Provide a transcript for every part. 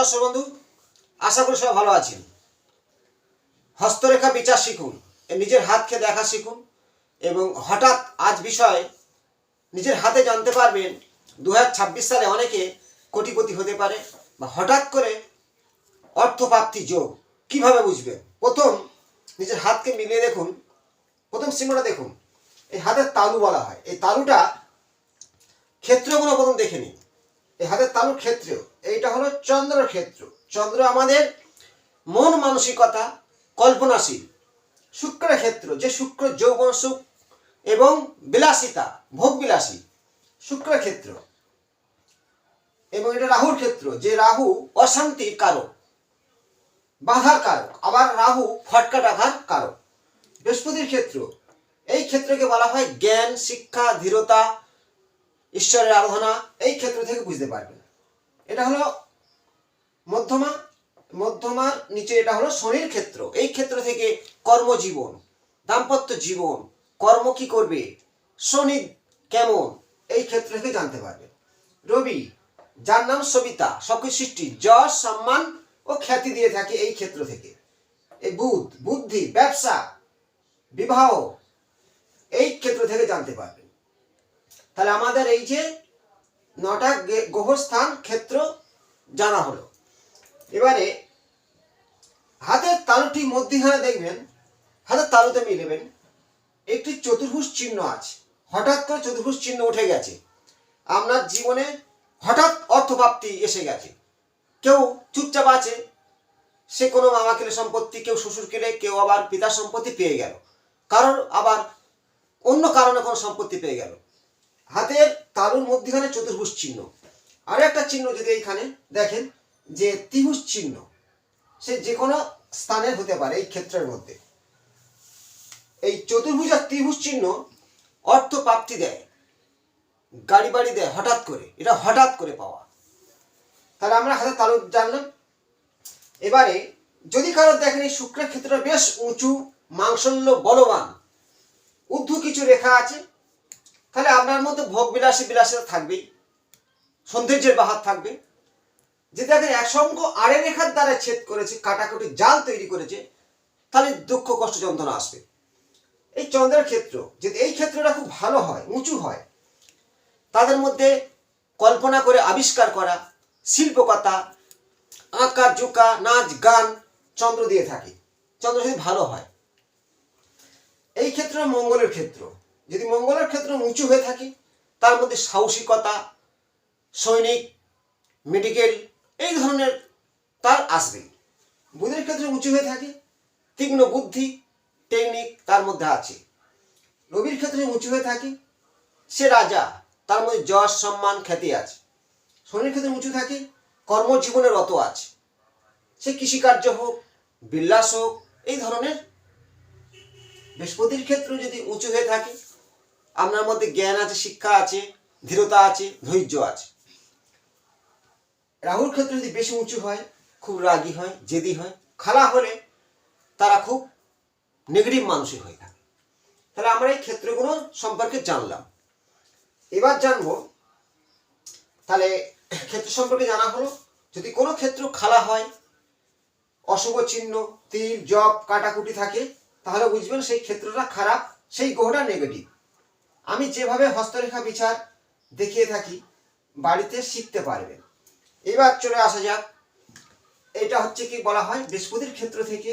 নমস্কার বন্ধু, আশা করি সবাই ভালো আছেন। হস্তরেখা বিচার শিখুন নিজের হাতকে দেখা শিখুন এবং হঠাৎ আজ বিষয় নিজের হাতে জানতে পারবেন দু হাজার ছাব্বিশ সালে অনেকে কোটিপতি হতে পারে বা হঠাৎ করে অর্থপ্রাপ্তি যোগ, কীভাবে বুঝবেন? প্রথম নিজের হাতকে মিলিয়ে দেখুন, প্রথম চিহ্নটা দেখুন। এই হাতের তালু বলা হয়। এই তালুটা ক্ষেত্রগুলো প্রথম দেখে নিন। এই হাতের তালুর ক্ষেত্র, এইটা হলো চন্দ্রের ক্ষেত্র। চন্দ্র আমাদের মন মানসিকতা কল্পনাশীল। শুক্রের ক্ষেত্র, যে শুক্র যৌবন সুখ এবং বিলাসিতা, ভোগ বিলাসী। শুক্রের ক্ষেত্র। এবং এটা রাহুর ক্ষেত্র, যে রাহু অশান্তির কারক, বাধার কারক, আবার রাহু ফটকা রাখার কারক। বৃহস্পতির ক্ষেত্র, এই ক্ষেত্রকে বলা হয় জ্ঞান, শিক্ষা, ধীরতা ঈশ্বরের আরাধনা এই ক্ষেত্র থেকে বুঝতে পারবেন এটা হলো মধ্যমা মধ্যমার নিচে এটা হলো শনির ক্ষেত্র। এই ক্ষেত্র থেকে কর্মজীবন, দাম্পত্য জীবন, কর্ম কি করবে? শনি কেমন? এই ক্ষেত্র থেকে জানতে পারবে। রবি, যার নাম সবিতা, সবকিছু সৃষ্টি, যশ, সম্মান ও খ্যাতি দিয়ে থাকে এই ক্ষেত্র থেকে। এই বুধ, বুদ্ধি, ব্যবসা, বিবাহ, এই ক্ষেত্র থেকে জানতে পারবেন তাহলে আমাদের এই যে নটা গ্রহস্থান ক্ষেত্র জানা হলো। এবারে হাতের তালুটি মধ্যখানে দেখবেন, হাতের তালুতে মিলেবেন, একটি চতুর্ভুজ চিহ্ন আছে। হঠাৎ করে চতুর্ভুজ চিহ্ন উঠে গেছে। আপনার জীবনে হঠাৎ অর্থপ্রাপ্তি এসে গেছে। কেউ চুপচাপ আছে, সে কোনো মামা কেলে সম্পত্তি, কেউ শ্বশুর কেলে কেউ আবার পিতার সম্পত্তি পেয়ে গেল। কারণ আবার অন্য কারণে কোনো সম্পত্তি পেয়ে গেল। হাতের তালুর মধ্যখানে চতুর্ভুজ চিহ্ন। আর একটা চিহ্ন যদি এইখানে দেখেন, যে ত্রিভুজ চিহ্ন, সে যে কোনো স্থানের হতে পারে এই ক্ষেত্রের মধ্যে। এই চতুর্ভুজ আর ত্রিভুজ চিহ্ন অর্থ প্রাপ্তি দেয়, গাড়ি বাড়ি দেয় হঠাৎ করে, এটা হঠাৎ করে পাওয়া। তাহলে আমরা হাতে তালু জানলাম। এবারে যদি কারোর দেখেন এই শুক্রের ক্ষেত্রটা বেশ উঁচু, মাংসল্য, বলবান ঊর্ধ্ব কিছু রেখা আছে তাহলে আপনার মধ্যে ভোগ বিলাসী বিলাসিতা থাকবেই। সৌন্দর্যের বাহার থাকবে। যে দেখেন একসঙ্গ আড়ে রেখার দ্বারা ছেদ করেছে, কাটাকুটি জাল তৈরি করেছে, তাহলে দুঃখ, কষ্ট, যন্ত্রণা আসবে। এই চন্দ্রের ক্ষেত্র, যদি এই ক্ষেত্রটা খুব ভালো হয়, উঁচু হয়, তাদের মধ্যে কল্পনা করে আবিষ্কার করা শিল্পকথা আঁকা, জোকা, নাচ, গান চন্দ্র দিয়ে থাকে। চন্দ্র যদি ভালো হয়, এই ক্ষেত্র মঙ্গলের ক্ষেত্র। যদি মঙ্গলের ক্ষেত্র উঁচু হয়ে থাকে, তার মধ্যে সাহসিকতা, সৈনিক মেডিকেল এই ধরনের তার আসবে বুধের ক্ষেত্রে উঁচু হয়ে থাকে, তীক্ষ্ণ বুদ্ধি টেকনিক তার মধ্যে আছে। রবির ক্ষেত্রে উঁচু হয়ে থাকে, সে রাজা, তার মধ্যে যশ, সম্মান, খ্যাতি আছে। শনির ক্ষেত্রে উঁচু থাকে, কর্মজীবনের রত আছে। সে কৃষিকার্য হোক, বিল্লাস হোক, এই ধরনের বৃহস্পতির ক্ষেত্র যদি উঁচু হয়ে থাকে আপনার মধ্যে জ্ঞান আছে, শিক্ষা আছে, ধীরতা আছে, ধৈর্য আছে। রাহুর ক্ষেত্রে যদি বেশি উঁচু হয়, খুব রাগী হয়, জেদি হয়, খালা হলে তারা খুব নেগেটিভ মানসিক হয়ে থাকে। তাহলে আমরা এই ক্ষেত্রগুলো সম্পর্কে জানলাম। এবার জানব, তাহলে ক্ষেত্র সম্পর্কে জানা হলো, যদি কোনো ক্ষেত্র খালা হয়, অশুভ চিহ্ন তীর জব কাটাকুটি থাকে, তাহলে বুঝবেন সেই ক্ষেত্রটা খারাপ, সেই গ্রহটা নেগেটিভ আমি যেভাবে হস্তরেখা বিচার দেখিয়ে থাকি, বাড়িতে শিখতে পারবেন এবার চলে আসা যাক। এটা হচ্ছে কি বলা হয়, বৃহস্পতির ক্ষেত্র থেকে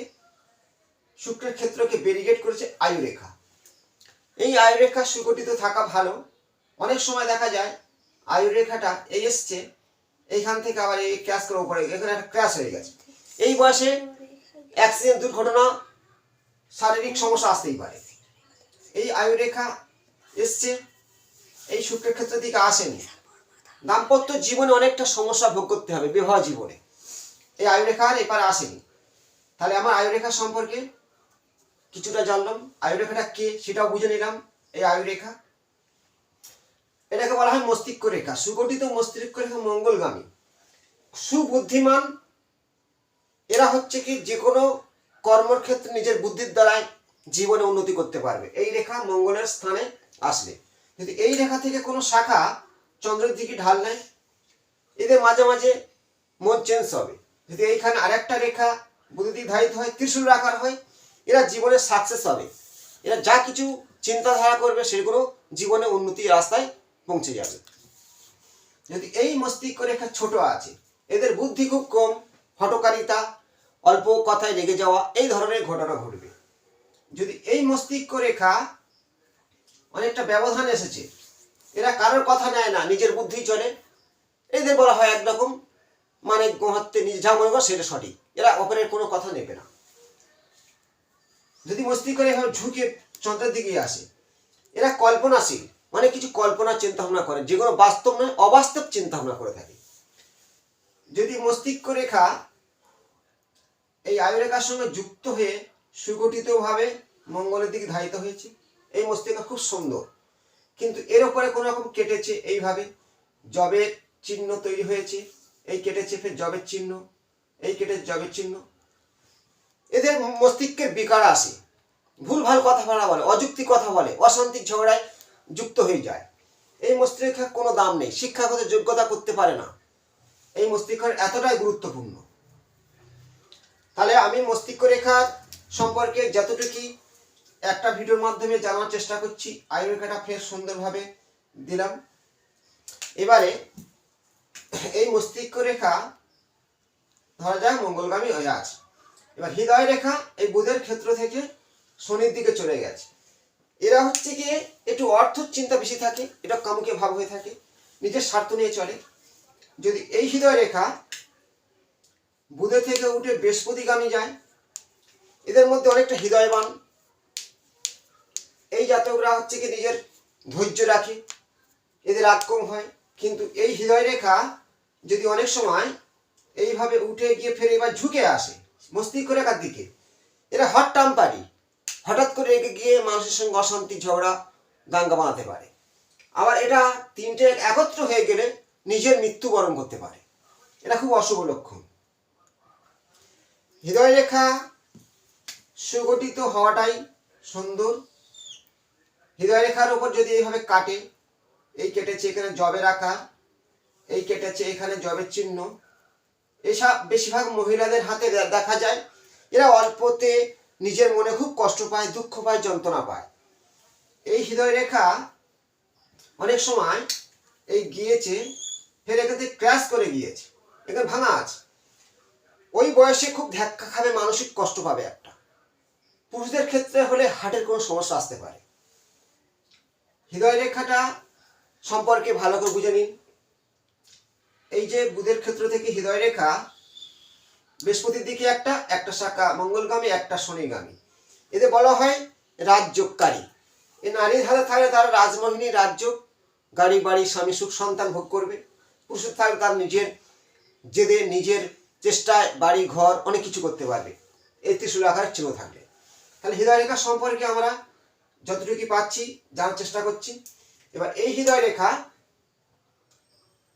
শুক্রের ক্ষেত্রকে ব্যারিগেড করেছে আয়ুরেখা। এই আয়ুরেখা সুগঠিত থাকা ভালো। অনেক সময় দেখা যায়, আয়ুরেখাটা এই এসছে, এইখান থেকে আবার এই ক্র্যাশ করে উপরে এখানে একটা ক্র্যাশ হয়ে গেছে। এই বয়সে অ্যাক্সিডেন্ট দুর্ঘটনা, শারীরিক সমস্যা আসতেই পারে। এই আয়ুরেখা এসছে, এই শুক্রের ক্ষেত্রের দিকে আসেনি। দাম্পত্য জীবনে অনেকটা সমস্যা ভোগ করতে হবে, বিবাহ জীবনে। এই আয়ুরেখার এপারে আসেনি। তাহলে আমার আয়ুরেখা সম্পর্কে কিছুটা জানলাম। আয়ুরেখাটা কে সেটাও বুঝে নিলাম, এই আয়ুরেখা। এটাকে বলা হয় মস্তিষ্ক রেখা, সুগঠিত মস্তিষ্ক রেখা মঙ্গলগামী। সুবুদ্ধিমান, এরা হচ্ছে কি যে কোনো কর্মক্ষেত্রে নিজের বুদ্ধির দ্বারাই জীবনে উন্নতি করতে পারবে। এই রেখা মঙ্গলের স্থানে আসলে যদি এই রেখা থেকে কোনো শাখা চন্দ্রের দিকে ঢাল নেয়, এদের মাঝে মাঝে মন চেঞ্জ হবে। যদি এইখানে আরেকটা রেখা বুদ্ধিদিক ধারিত হয়, ত্রিশূল আকার হয়, এরা জীবনে সাকসেস হবে। এরা যা কিছু চিন্তাধারা করবে, সেগুলো জীবনে উন্নতির রাস্তায় পৌঁছে যাবে। যদি এই মস্তিষ্ক রেখা ছোট আছে, এদের বুদ্ধি খুব কম হটকারিতা অল্প কথায় রেগে যাওয়া, এই ধরনের ঘটনা ঘটবে। যদি এই মস্তিষ্ক রেখা অনেকটা ব্যবধান এসেছে। এরা কারোর কথা নেয় না, নিজের বুদ্ধি চলে। এদের বলা হয় একরকম মানে গোহাত্তে নিজে যা মনে করে সেটা সঠিক। এরা অপরের কোনো কথা নেবে না। যদি মস্তিষ্ক এভাবে ঝুঁকে চন্দ্রের দিকে আসে, এরা কল্পনাশীল মানে কিছু কল্পনা চিন্তা ভাবনা করে যেগুলো বাস্তব নয়, অবাস্তব চিন্তা ভাবনা করে থাকে। যদি মস্তিষ্ক রেখা এই আয়ুরেখার সঙ্গে যুক্ত হয়ে সুগঠিতভাবে মঙ্গলের দিকে ধারিত হয়েছে এই মস্তিষ্ক খুব সুন্দর। কিন্তু এর উপরে কোনো রকম কেটেছে এইভাবে। জবের চিহ্ন তৈরি হয়েছে। এই কেটেছে ফের জবের চিহ্ন। এই কেটে জবের চিহ্ন। এদের মস্তিষ্কের বিকার আসে। ভুলভাল কথা বলা বলে, অযুক্তি কথা বলে, অশান্তির ঝগড়ায় যুক্ত হয়ে যায়। এই মস্তিষ্কের কোনো দাম নেই। শিক্ষাগত যোগ্যতা করতে পারে না। এই মস্তিষ্কের এতটাই গুরুত্বপূর্ণ। তাহলে আমি মস্তিষ্ক রেখার সম্পর্কে যতটুকু একটা ভিডিওর মাধ্যমে জানার চেষ্টা করছি। আয়ুর্বেখাটা ফের সুন্দরভাবে দিলাম। এবারে এই মস্তিষ্ক রেখা ধরা যায় মঙ্গলগামী হয়ে আছে। এবার হৃদয় রেখা এই বুধের ক্ষেত্র থেকে শনির দিকে চলে গেছে। এরা হচ্ছে গিয়ে একটু অর্থ চিন্তা বেশি থাকে, এটা কামুকে ভাব হয়ে থাকে, নিজের স্বার্থ নিয়ে চলে। যদি এই হৃদয় রেখা বুধে থেকে উঠে বৃহস্পতিগামী যায়, এদের মধ্যে অনেকটা হৃদয়বান এই জাতকরা হচ্ছে কি নিজের ধৈর্য রাখে, এদের আক্রম হয়। কিন্তু এই হৃদয় রেখা যদি অনেক সময় এইভাবে উঠে গিয়ে ফের এবার ঝুঁকে আসে মস্তিষ্ক রেখার দিকে, এরা হট টাম্পারি, হঠাৎ করে রেগে গিয়ে মানুষের সঙ্গে অশান্তি, ঝগড়া, দাঙ্গা বানাতে পারে। আবার এটা তিনটে একত্র হয়ে গেলে নিজের মৃত্যুবরণ করতে পারে। এটা খুব অশুভ লক্ষণ। হৃদয় রেখা সুগঠিত হওয়াটাই সুন্দর। হৃদয় রেখার উপর যদি এইভাবে কাটে, এই কেটেছে এখানে জবের আকার, এই কেটেছে এখানে জবের চিহ্ন। এসব বেশিরভাগ মহিলাদের হাতে দেখা যায়, এরা অল্পতে নিজের মনে খুব কষ্ট পায়, দুঃখ পায়, যন্ত্রণা পায়। এই হৃদয় রেখা অনেক সময় এই গিয়েছে, ফের এখান থেকে ক্র্যাশ করে গিয়েছে, এখানে ভাঙা আছে। ওই বয়সে খুব ধাক্কা খাবে, মানসিক কষ্ট পাবে একটা। পুরুষদের ক্ষেত্রে হলে হার্টের কোনো সমস্যা আসতে পারে। হৃদয় রেখাটা সম্পর্কে ভালো করে বুঝে নিন। এই যে বুধের ক্ষেত্র থেকে হৃদয় রেখা বৃহস্পতির দিকে একটা একটা শাখা মঙ্গলগামী, একটা শনিগামী। এদের বলা হয় রাজযোগকারী। এ নারীর হাতে থাকলে তারা রাজমোহিনী রাজ্য গাড়ি, বাড়ি, স্বামী, সুখ, সন্তান ভোগ করবে। পুরুষের থাকলে তার নিজের জেদে, নিজের চেষ্টায় বাড়ি, ঘর, অনেক কিছু করতে পারবে। এই ত্রিশূল আকারের চিহ্ন থাকলে তাহলে হৃদয় রেখা সম্পর্কে আমরা যতটুকু পাচ্ছি, জানার চেষ্টা করছি। এবার এই হৃদয় রেখা,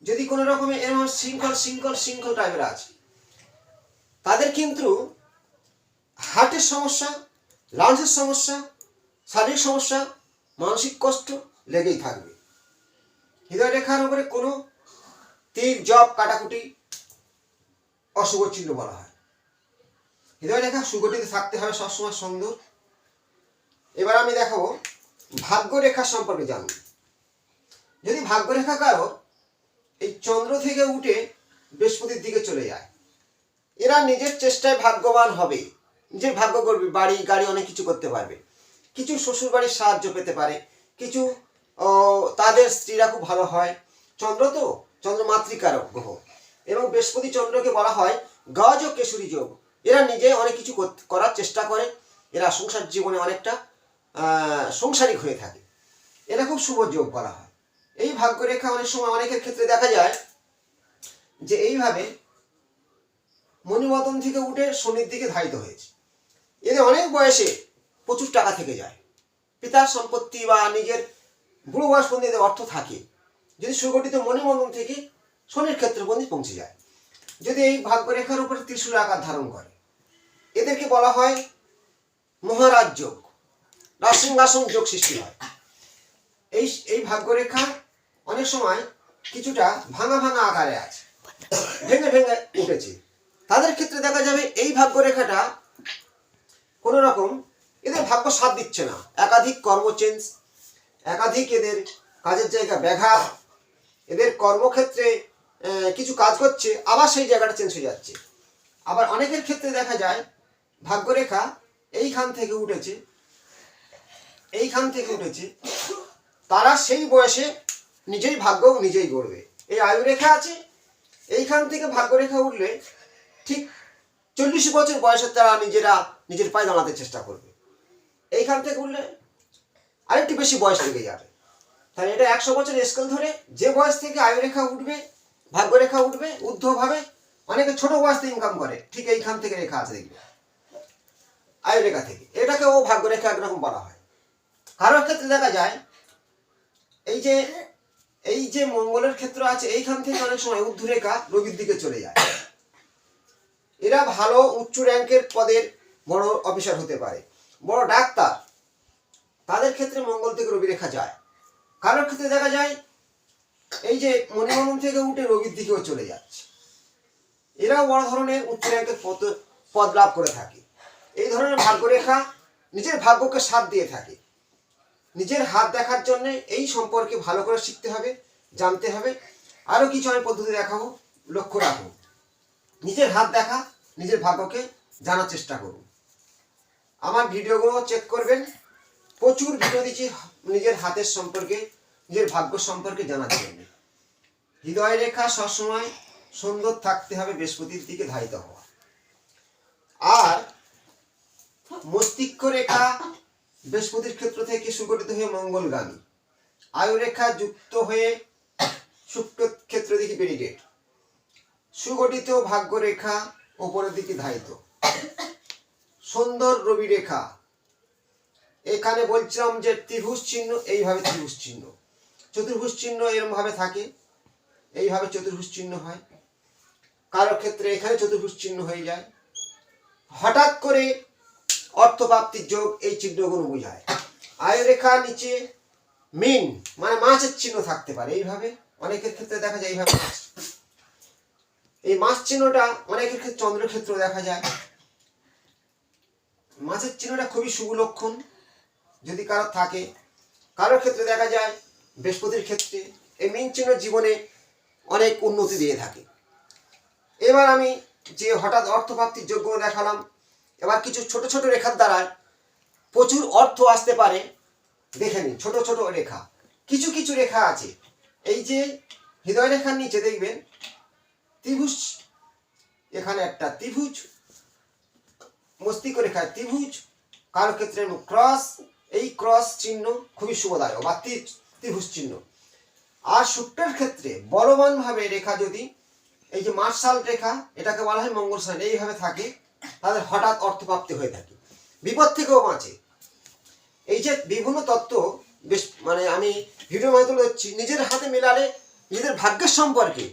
যদি কোনো রকমের এরকম শৃঙ্খল শৃঙ্খল শৃঙ্খল টাইপের আছে, তাদের কিন্তু হার্টের সমস্যা লাংসের সমস্যা, শারীরিক সমস্যা, মানসিক কষ্ট লেগেই থাকবে। হৃদয় রেখার উপরে কোনো তীর জব কাটাকুটি, অশুভ চিহ্ন বলা হয়। হৃদয় রেখা সুগঠিত থাকতে হবে সবসময় সুন্দর এবার আমি দেখাবো ভাগ্যরেখা সম্পর্কে জানব যদি ভাগ্যরেখা কারও এই চন্দ্র থেকে উঠে বৃহস্পতির দিকে চলে যায়, এরা নিজের চেষ্টায় ভাগ্যবান হবে। নিজের ভাগ্য করবে, বাড়ি, গাড়ি অনেক কিছু করতে পারবে। কিছু শ্বশুর বাড়ির সাহায্য পেতে পারে, কিছু তাদের স্ত্রীরা খুব ভালো হয়। চন্দ্র তো, চন্দ্র মাতৃকারক গ্রহ। এবং বৃহস্পতি চন্দ্রকে বলা হয় গজ ও কেশরী যোগ। এরা নিজে অনেক কিছু করার চেষ্টা করে, এরা সংসার জীবনে অনেকটা সংসারিক হয়ে থাকে। এরা খুব শুভ যোগ করা হয়। এই ভাগ্যরেখা অনেক সময় অনেকের ক্ষেত্রে দেখা যায় যে এইভাবে মণিমতন থেকে উঠে শনির দিকে ধারিত হয়েছে। এদের অনেক বয়সে প্রচুর টাকা থেকে যায়। পিতার সম্পত্তি বা নিজের বুড়ো বয়স পর্যন্ত অর্থ থাকে। যদি সুগঠিত মণিমতন থেকে শনির ক্ষেত্র পর্যন্ত পৌঁছে যায়। যদি এই ভাগ্যরেখার উপরে ত্রিশূল আকার ধারণ করে, এদেরকে বলা হয় মহারাজ যোগ। রাজসিংহাসন যোগ সৃষ্টি হয়। এই এই ভাগ্যরেখা অনেক সময় কিছুটা ভাঙা ভাঙা আকারে আছে, ভেঙে ভেঙে উঠেছে। তাদের ক্ষেত্রে দেখা যাবে এই ভাগ্যরেখাটা কোনো রকম এদের ভাগ্য সাথ দিচ্ছে না। একাধিক কর্ম চেঞ্জ একাধিক এদের কাজের জায়গা ব্যাঘাত, এদের কর্মক্ষেত্রে কিছু কাজ করছে, আবার সেই জায়গাটা চেঞ্জ হয়ে যাচ্ছে। আবার অনেকের ক্ষেত্রে দেখা যায় ভাগ্যরেখা এইখান থেকে উঠেছে এইখান থেকে উঠেছে তারা সেই বয়সে নিজেই ভাগ্য নিজেই গড়বে। এই আয়ু রেখা আছে। এইখান থেকে ভাগ্যরেখা উঠলে ঠিক চল্লিশ বছর বয়সে তারা নিজেরা নিজের পায়ে দাঁড়াতে চেষ্টা করবে। এইখান থেকে উঠলে আরেকটু বেশি বয়স লেগে যাবে। তাহলে এটা একশো বছর স্কেল ধরে যে বয়স থেকে আয়ু রেখা উঠবে, ভাগ্যরেখা উঠবে ঊর্ধ্বভাবে অনেকে ছোট বয়স থেকে ইনকাম করে, ঠিক এইখান থেকে রেখা আছে দেখবে। আয়ু রেখা থেকে। এটাকে ও ভাগ্যরেখা একরকম বলা হয়। কারোর ক্ষেত্রে দেখা যায়, এই যে এই যে মঙ্গলের ক্ষেত্র আছে, এইখান থেকে অনেক সময় ঊর্ধ্বরেখা রবির দিকে চলে যায়। এরা ভালো, উচ্চ র্যাঙ্কের পদের বড় অফিসার হতে পারে, বড় ডাক্তার। তাদের ক্ষেত্রে মঙ্গল থেকে রবি রেখা যায়। কারোর ক্ষেত্রে দেখা যায়, এই যে মণিমন্ডল থেকে উঠে রবির দিকেও চলে যাচ্ছে। এরাও বড় ধরনের উচ্চ র্যাঙ্কের পদ পদ লাভ করে থাকে। এই ধরনের ভাগ্যরেখা নিজের ভাগ্যকে সাথ দিয়ে থাকে। নিজের হাত দেখার জন্য এই সম্পর্কে ভালো করে শিখতে হবে, জানতে হবে। আরও কিছু আমি পদ্ধতি দেখাবো, লক্ষ্য রাখুন নিজের হাত দেখা, নিজের ভাগ্যকে জানার চেষ্টা করুন আমার ভিডিওগুলো চেক করবেন। প্রচুর ভিডিও দিচ্ছি নিজের হাতের সম্পর্কে, নিজের ভাগ্য সম্পর্কে জানার জন্য। হৃদয় রেখা সবসময় সুন্দর থাকতে হবে, বৃহস্পতির দিকে ধারিত হওয়া। আর মস্তিষ্ক রেখা বৃহস্পতির ক্ষেত্র থেকে সুগঠিত হয়ে মঙ্গলগামী আয়ু রেখা যুক্ত হয়ে শুক্র ক্ষেত্র দিকে বেরিগেট সুগঠিত ভাগ্য রেখা ওপরের দিকে ধারিত। সুন্দর রবি রেখা এখানে বলছিলাম যে ত্রিভুজ চিহ্ন এইভাবে ত্রিভুজ চিহ্ন। চতুর্ভুজ চিহ্ন এরকম ভাবে থাকে, এইভাবে চতুর্ভুজ চিহ্ন হয়। কারও ক্ষেত্রে এখানে চতুর্ভুজ চিহ্ন হয়ে যায়। হঠাৎ করে অর্থপ্রাপ্তির যোগ এই চিহ্নগুলো বোঝায়। আয় রেখা নিচে মিন মানে মাছের চিহ্ন থাকতে পারে এইভাবে। অনেকের ক্ষেত্রে দেখা যায় এইভাবে। এই মাছ চিহ্নটা অনেকের ক্ষেত্রে চন্দ্রের ক্ষেত্রে দেখা যায়। মাছের চিহ্নটা খুবই শুভ লক্ষণ যদি কারও থাকে। কারোর ক্ষেত্রে দেখা যায়, বৃহস্পতির ক্ষেত্রে এই মিন চিহ্ন জীবনে অনেক উন্নতি দিয়ে থাকে। এবার আমি যে হঠাৎ অর্থপ্রাপ্তির যোগ্য দেখালাম এবার কিছু ছোট ছোট রেখার দ্বারা প্রচুর অর্থ আসতে পারে। দেখে নিন, ছোট ছোট রেখা। কিছু কিছু রেখা আছে। এই যে হৃদয় রেখার নিচে দেখবেন, ত্রিভুজ, এখানে একটা ত্রিভুজ, মস্তিষ্ক রেখা ত্রিভুজ কারও ক্ষেত্রে ক্রস, এই ক্রস চিহ্ন খুবই শুভদায়ক, বা ত্রিভুজ চিহ্ন। আর শুক্রের ক্ষেত্রে বলবানভাবে রেখা যদি, এই যে মার্শাল রেখা, এটাকে বলা হয় মঙ্গল সাইন এইভাবে থাকে। তাদের হঠাৎ অর্থপ্রাপ্তি হয়ে থাকে। বিপদ থেকেও বাঁচে। এই যে বিভিন্ন তত্ত্ব বেশ মানে আমি ভিডিও মাধ্যমে হচ্ছি নিজের হাতে মেলালে নিজের ভাগ্যের সম্পর্কে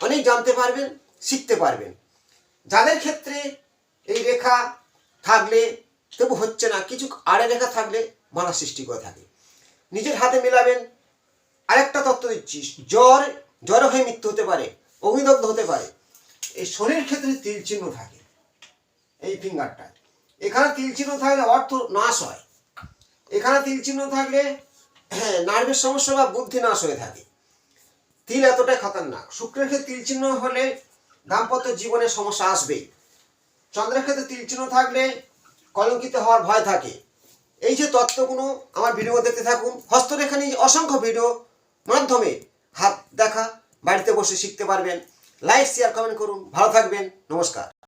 অনেক জানতে পারবেন, শিখতে পারবেন। যাদের ক্ষেত্রে এই রেখা থাকলে তবু হচ্ছে না, কিছু আড়ে রেখা থাকলে বাধা সৃষ্টি করে থাকে। নিজের হাতে মেলাবেন, আরেকটা তত্ত্ব দিচ্ছি, জ্বর জ্বর হয়ে মৃত্যু হতে পারে, অগ্নিদগ্ধ হতে পারে। এই শরীর ক্ষেত্রে তিল চিহ্ন থাকে। এই ফিঙ্গারটা এখানে তিল চিহ্ন থাকলে অর্থ নাশ হয়। এখানে তিল চিহ্ন থাকলে হ্যাঁ নার্ভের সমস্যা বা বুদ্ধি নাশ হয়ে থাকে। তিল এতটাই খতরনাক। শুক্রের ক্ষেত্রে তিল চিহ্ন হলে দাম্পত্য জীবনে সমস্যা আসবেই। চন্দ্রের ক্ষেত্রে তিল চিহ্ন থাকলে কলঙ্কিত হওয়ার ভয় থাকে। এই যে তত্ত্বগুলো আমার ভিডিও দেখতে থাকুন। হস্তরেখা নিয়ে অসংখ্য ভিডিও মাধ্যমে হাত দেখা, বাড়িতে বসে শিখতে পারবেন। লাইক শেয়ার কমেন্ট করুন। ভালো থাকবেন। নমস্কার।